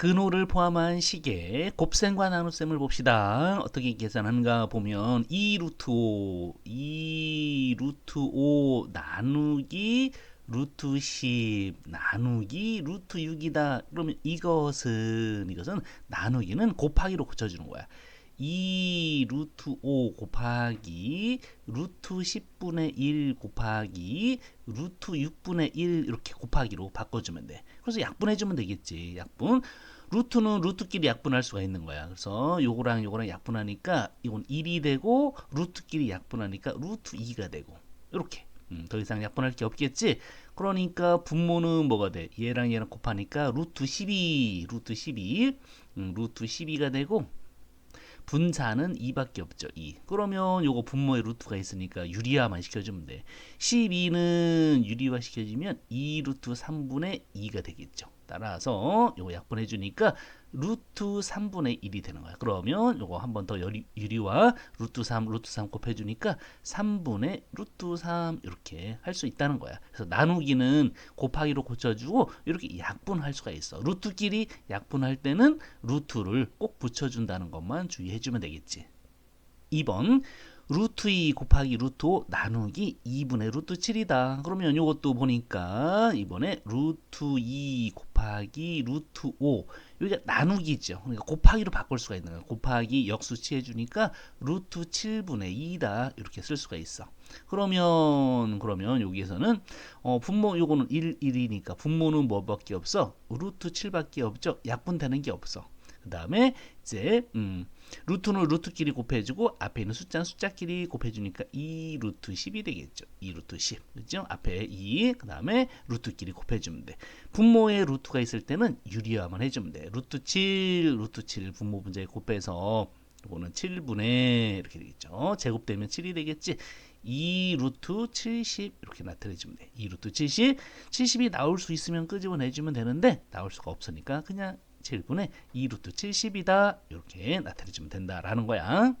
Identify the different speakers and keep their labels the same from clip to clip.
Speaker 1: 근호를 포함한 식의 곱셈과 나눗셈을 봅시다. 어떻게 계산하는가 보면 2 루트 5, 2 루트 5 나누기 루트 10 나누기 루트 6이다. 그러면 이것은 이것은 나누기는 곱하기로 고쳐주는 거야. 2 루트 5 곱하기 루트 10분의 1 곱하기 루트 6분의 1 이렇게 곱하기로 바꿔주면 돼. 그래서 약분해주면 되겠지. 약분. 루트는 루트끼리 약분할 수가 있는 거야. 그래서 요거랑 요거랑 약분하니까 이건 1이 되고 루트끼리 약분하니까 루트 2가 되고 이렇게. 음, 더 이상 약분할 게 없겠지. 그러니까 분모는 뭐가 돼? 얘랑 얘랑 곱하니까 루트 12, 루트 12, 음, 루트 12가 되고 분자는 2밖에 없죠. 2. 그러면 요거 분모의 루트가 있으니까 유리화만 시켜주면 돼. 12는 유리화 시켜주면 2 루트 3분의 2가 되겠죠. 따라서 요거 약분해 주니까 루트 3분의 1이 되는 거야. 그러면 요거 한 번 더 유리화 루트 3 루트 3 곱해 주니까 3분의 루트 3 이렇게 할 수 있다는 거야. 그래서 나누기는 곱하기로 고쳐 주고 이렇게 약분할 수가 있어. 루트끼리 약분할 때는 루트를 꼭 붙여 준다는 것만 주의해 주면 되겠지. 2번 루트 2 곱하기 루트 5 나누기 2분의 루트 7이다. 그러면 이것도 보니까 이번에 루트 2 곱하기 루트 5 여기가 나누기죠. 그러니까 곱하기로 바꿀 수가 있는 거예요. 곱하기 역수치 해주니까 루트 7분의 2다 이렇게 쓸 수가 있어. 그러면 그러면 여기에서는 어, 분모 요거는 1, 1이니까 분모는 뭐밖에 없어? 루트 7밖에 없죠. 약분되는 게 없어. 그 다음에 이제 음, 루트는 루트끼리 곱해주고 앞에 있는 숫자는 숫자끼리 곱해주니까 2 루트 10이 되겠죠. 2 루트 10. 그죠? 앞에 2, 그 다음에 루트끼리 곱해주면 돼. 분모에 루트가 있을 때는 유리화만 해주면 돼. 루트 7, 루트 7 분모 분자에 곱해서 이거는 7분의 이렇게 되겠죠. 제곱되면 7이 되겠지. 2 루트 70 이렇게 나타내주면 돼. 2 루트 70. 70이 나올 수 있으면 끄집어내주면 되는데 나올 수가 없으니까 그냥 7분의 2루트 70이다. 이렇게 나타내주면 된다라는 거야.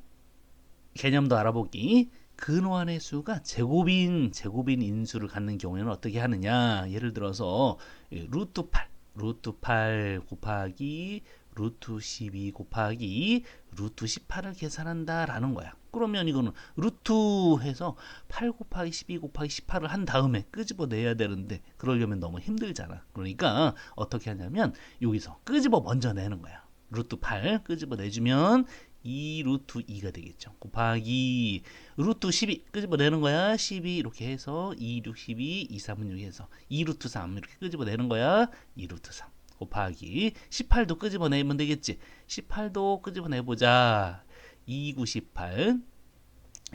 Speaker 1: 개념도 알아보기. 근호한의 수가 제곱인 제곱인 인수를 갖는 경우에는 어떻게 하느냐? 예를 들어서 루트 8, 루트 8 곱하기 루트 12 곱하기 루트 18을 계산한다 라는 거야. 그러면 이거는 루트 해서 8 곱하기 12 곱하기 18을 한 다음에 끄집어내야 되는데 그러려면 너무 힘들잖아. 그러니까 어떻게 하냐면 여기서 끄집어 먼저 내는 거야. 루트 8 끄집어 내주면 2 루트 2가 되겠죠. 곱하기 루트 12 끄집어 내는 거야. 12 이렇게 해서 2, 6, 12, 2, 3은 6 해서 2 루트 3 이렇게 끄집어 내는 거야. 2 루트 3 곱하기 18도 끄집어내면 되겠지. 18도 끄집어내보자. 2, 9, 18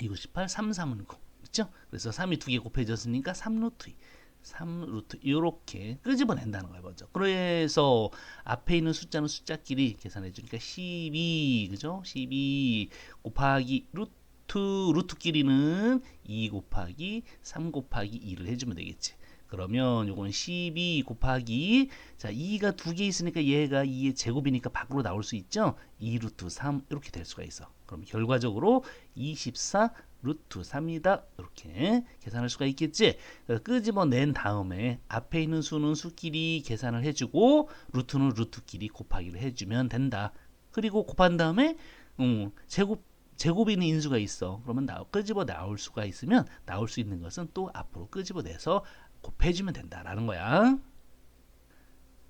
Speaker 1: 2, 9, 18 3, 3은 9 그렇죠? 그래서 3이 두 개 곱해졌으니까 3루트 2 3루트 이렇게 끄집어낸다는 거예요 먼저 그래서 앞에 있는 숫자는 숫자끼리 계산해 주니까 12 그죠 12 곱하기 루트 루트끼리는 2 곱하기 3 곱하기 2를 해주면 되겠지 그러면 요건 12 곱하기 자 2가 두 개 있으니까 얘가 2의 제곱이니까 밖으로 나올 수 있죠? 2 루트 3 이렇게 될 수가 있어. 그럼 결과적으로 24 루트 3이다. 이렇게 계산할 수가 있겠지? 끄집어낸 다음에 앞에 있는 수는 수끼리 계산을 해주고 루트는 루트끼리 곱하기를 해주면 된다. 그리고 곱한 다음에 음, 제곱 제곱이 있는 인수가 있어. 그러면 나, 끄집어 나올 수가 있으면 나올 수 있는 것은 또 앞으로 끄집어내서 곱해주면 된다라는 거야.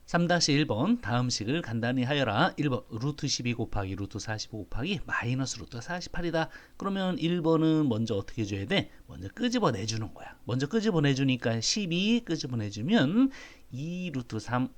Speaker 1: 3-1번 다음 식을 간단히 하여라. 1번 루트 12 곱하기 루트 45 곱하기 마이너스 루트 48이다. 그러면 1번은 먼저 어떻게 해줘야 돼? 먼저 끄집어 내주는 거야. 먼저 끄집어 내주니까 12 끄집어 내주면 2 루트 3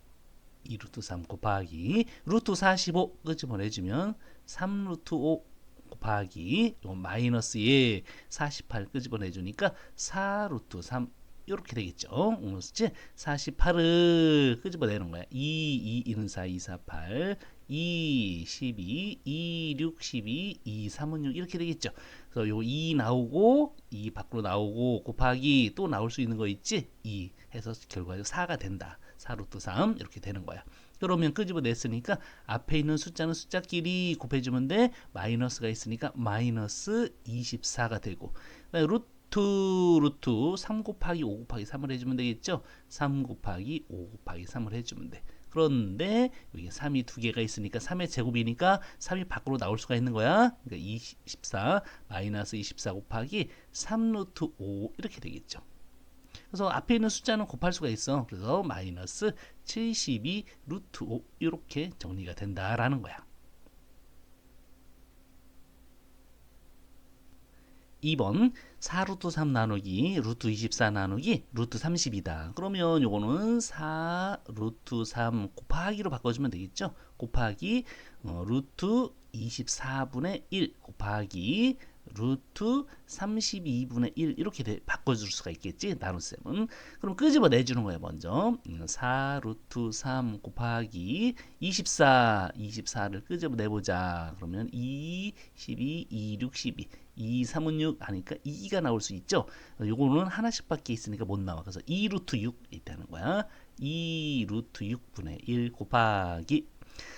Speaker 1: 2 루트 3 곱하기 루트 45 끄집어 내주면 3 루트 5 곱하기 요 마이너스 에48 끄집어 내주니까 4 루트 3 이렇게 되겠죠. 옹로스지 48을 끄집어내는 거야. 2, 2, 1은 4, 2, 4, 8, 2, 12, 2, 6, 12, 2, 3은 6 이렇게 되겠죠. 그래서 요 2 나오고 2 밖으로 나오고 곱하기 또 나올 수 있는 거 있지? 2 해서 결과적으로 4가 된다. 4 루트 3 이렇게 되는 거야. 그러면 끄집어냈으니까 앞에 있는 숫자는 숫자끼리 곱해주면 돼. 마이너스가 있으니까 마이너스 24가 되고 루트 루트 루트 3 곱하기 5 곱하기 3을 해주면 되겠죠 3 곱하기 5 곱하기 3을 해주면 돼 그런데 여기 3이 두 개가 있으니까 3의 제곱이니까 3이 밖으로 나올 수가 있는 거야. 그러니까 24 마이너스 24 곱하기 3 루트 5 이렇게 되겠죠. 그래서 앞에 있는 숫자는 곱할 수가 있어. 그래서 마이너스 72 루트 5 이렇게 정리가 된다라는 거야. 2번 4루트 3 나누기 루트 24 나누기 루트 30이다. 그러면 요거는 4 루트 3 곱하기로 바꿔주면 되겠죠. 곱하기 어, 루트 24분의 1 곱하기 루트 32분의 1 이렇게 돼- 바꿔줄 수가 있겠지? 나눗셈은. 그럼 끄집어 내주는 거예요 먼저. 음, 4 루트 3 곱하기 24 24를 끄집어 내보자. 그러면 2 12 2 6 12 2 3은 6 하니까 2가 나올 수 있죠 요거는 하나씩 밖에 있으니까 못 나와 그래서 2 루트 6 있다는 거야 2 루트 6분의 1 곱하기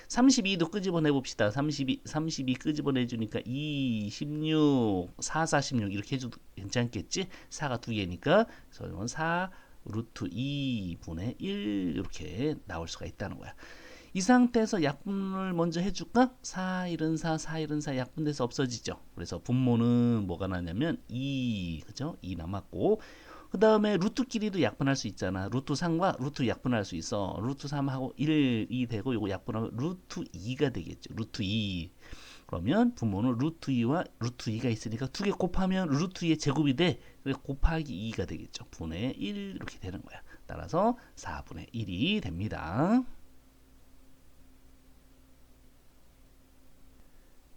Speaker 1: 32도 끄집어내 봅시다. 32, 32 끄집어내 주니까 2, 16, 4, 46 이렇게 해줘도 괜찮겠지? 4가 두 개니까 그래서 이건 4 루트 2분의 1 이렇게 나올 수가 있다는 거야. 이 상태에서 약분을 먼저 해줄까? 4, 1은 4, 4, 1은 4 약분돼서 없어지죠. 그래서 분모는 뭐가 나냐면 2, 그죠? 2 남았고 그 다음에 루트끼리도 약분할 수 있잖아. 루트 3과 루트 약분할 수 있어. 루트 3하고 1, 2 되고 요거 약분하면 루트 2가 되겠죠. 루트 2. 그러면 분모는 루트 2와 루트 2가 있으니까 두 개 곱하면 루트 2의 제곱이 돼. 그래서 곱하기 2가 되겠죠. 분의 1 이렇게 되는 거야. 따라서 4분의 1이 됩니다.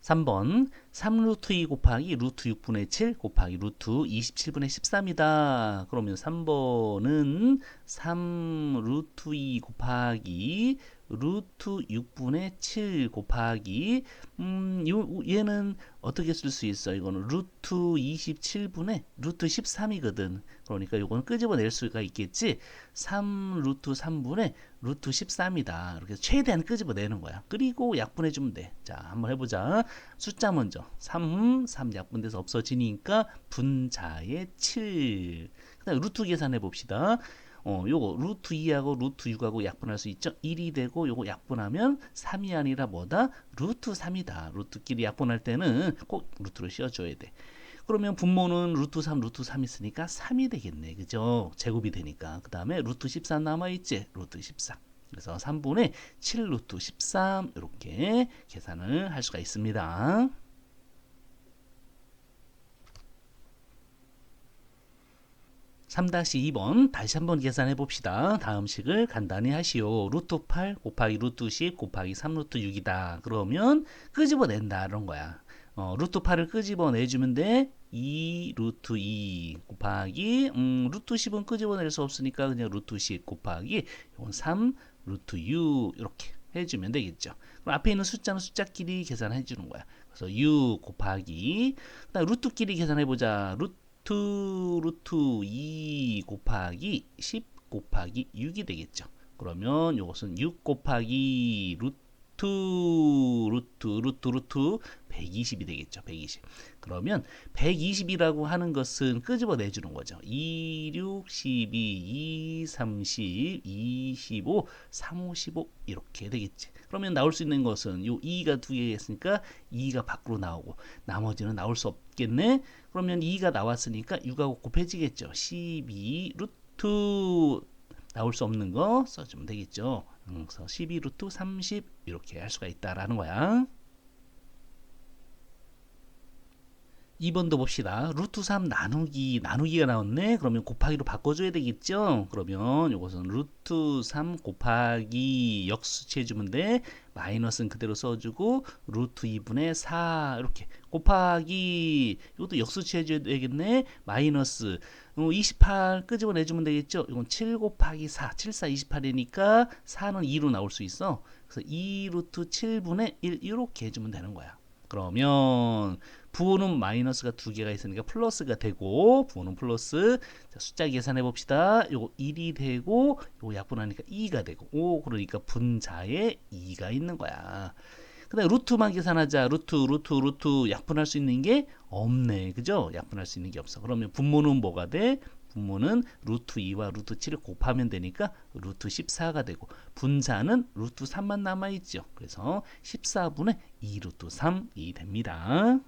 Speaker 1: 3번 3루트 2 곱하기 루트 6분의 7 곱하기 루트 27분의 13이다. 그러면 3번은 3루트 2 곱하기 루트 6분의 7 곱하기 음, 요, 얘는 어떻게 쓸 수 있어? 이거는 루트 27분의 루트 13이거든. 그러니까 요거는 끄집어낼 수가 있겠지. 3 루트 3분의 루트 13이다. 이렇게 최대한 끄집어내는 거야. 그리고 약분해주면 돼. 자, 한번 해보자. 숫자 먼저. 3, 3 약분돼서 없어지니까 분자의 7. 그 다음에 루트 계산해 봅시다. 어, 요거 루트 2하고 루트 6하고 약분할 수 있죠. 1이 되고 요거 약분하면 3이 아니라 뭐다? 루트 3이다. 루트끼리 약분할 때는 꼭 루트를 씌워줘야 돼. 그러면 분모는 루트 3, 루트 3 있으니까 3이 되겠네. 그죠? 제곱이 되니까. 그 다음에 루트 13 남아있지? 루트 13. 그래서 3분의 7 루트 13 이렇게 계산을 할 수가 있습니다. 3-2번 다시 한번 계산해 봅시다. 다음 식을 간단히 하시오. 루트 8 곱하기 루트 10 곱하기 3 루트 6이다. 그러면 끄집어낸다 이런 거야. 어, 루트 8을 끄집어내주면 돼. 2 루트 2 곱하기 음, 루트 10은 끄집어낼 수 없으니까 그냥 루트 10 곱하기 이건 3 루트 6 이렇게 해주면 되겠죠. 그럼 앞에 있는 숫자는 숫자끼리 계산해 주는 거야. 그래서 6 곱하기 그다음 루트끼리 계산해 보자. 루트 루트 2 곱하기 10 곱하기 6이 되겠죠. 그러면 이것은 6 곱하기 루트 루트 루트 루트 120이 되겠죠. 120. 그러면 120이라고 하는 것은 끄집어 내주는 거죠. 2, 6, 12, 2, 30, 25, 3, 55 이렇게 되겠지. 그러면 나올 수 있는 것은 요 2가 두 개가 있으니까 2가 밖으로 나오고 나머지는 나올 수 없겠네. 그러면 2가 나왔으니까 6하고 곱해지겠죠. 12 루트 나올 수 없는 거 써주면 되겠죠. 음, 그래서 12 루트 30 이렇게 할 수가 있다라는 거야. 2번도 봅시다. 루트 3 나누기, 나누기가 나왔네? 그러면 곱하기로 바꿔줘야 되겠죠? 그러면 이것은 루트 3 곱하기 역수치해주면 돼. 마이너스는 그대로 써주고, 루트 2분의 4, 이렇게. 곱하기, 이것도 역수치해줘야 되겠네? 마이너스. 28 끄집어내주면 되겠죠? 이건 7 곱하기 4, 7, 4, 28이니까 4는 2로 나올 수 있어. 그래서 2 루트 7분의 1, 이렇게 해주면 되는 거야. 그러면 부호는 마이너스가 두 개가 있으니까 플러스가 되고 부호는 플러스 자, 숫자 계산해 봅시다. 요거 1이 되고 요거 약분하니까 2가 되고 오 그러니까 분자에 2가 있는 거야. 그다음 루트만 계산하자. 루트 루트 루트 약분할 수 있는 게 없네. 그죠? 약분할 수 있는 게 없어. 그러면 분모는 뭐가 돼? 분모는 루트 2와 루트 7을 곱하면 되니까 루트 14가 되고 분자는 루트 3만 남아있죠. 그래서 14분의 2 루트 3이 됩니다.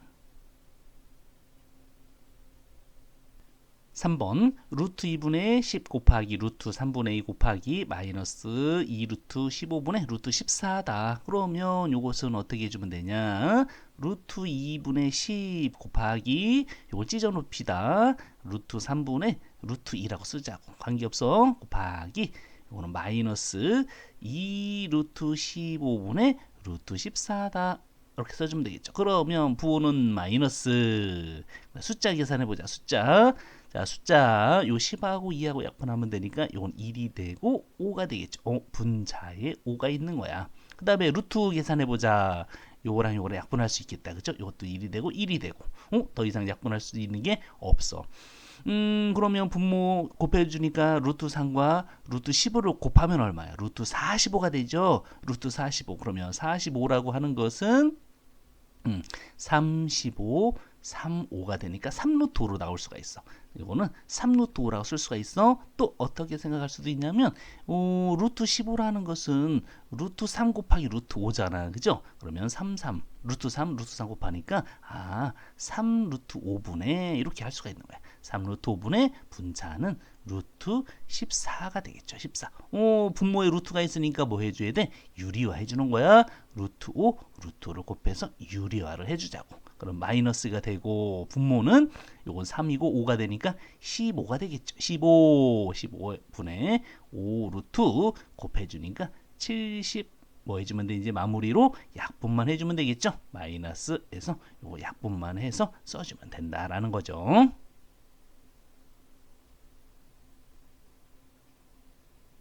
Speaker 1: 3번 루트 2분의 10 곱하기 루트 3분의 2 곱하기 마이너스 2 루트 15분의 루트 14다. 그러면 이것은 어떻게 해주면 되냐? 루트 2분의 10 곱하기 이걸 찢어 놓읍시다. 루트 3분의 루트 2라고 쓰자고. 관계없어. 곱하기 이거는 마이너스 2 루트 15분의 루트 14다. 이렇게 써주면 되겠죠. 그러면 부호는 마이너스 숫자 계산해 보자. 숫자 자 숫자 요 10하고 2하고 약분하면 되니까 이건 1이 되고 5가 되겠죠. 어, 분자에 5가 있는 거야. 그 다음에 루트 계산해 보자. 요거랑 요거랑 약분할 수 있겠다. 그죠? 이것도 1이 되고 1이 되고 어? 더 이상 약분할 수 있는 게 없어. 음 그러면 분모 곱해주니까 루트 3과 루트 15를 곱하면 얼마야? 루트 45가 되죠. 루트 45 그러면 45라고 하는 것은 음, 35, 3, 5가 되니까 3루트 5로 나올 수가 있어. 이거는 3루트 5라고 쓸 수가 있어. 또 어떻게 생각할 수도 있냐면 어, 루트 15라는 것은 루트 3 곱하기 루트 5잖아. 그죠? 그러면 3, 3, 루트 3, 루트 3 곱하니까 아, 3 루트 5분의 이렇게 할 수가 있는 거야. 3 루트 5분의 분자는 루트 14가 되겠죠. 14. 어, 분모에 루트가 있으니까 뭐 해줘야 돼? 유리화 해주는 거야. 루트 5, 루트 5를 곱해서 유리화를 해주자고. 그럼 마이너스가 되고 분모는 요건 3이고 5가 되니까 15가 되겠죠. 15, 15분의 5 루트 곱해주니까 70 뭐 해주면 돼 이제 마무리로 약분만 해주면 되겠죠. 마이너스에서 요거 약분만 해서 써주면 된다라는 거죠.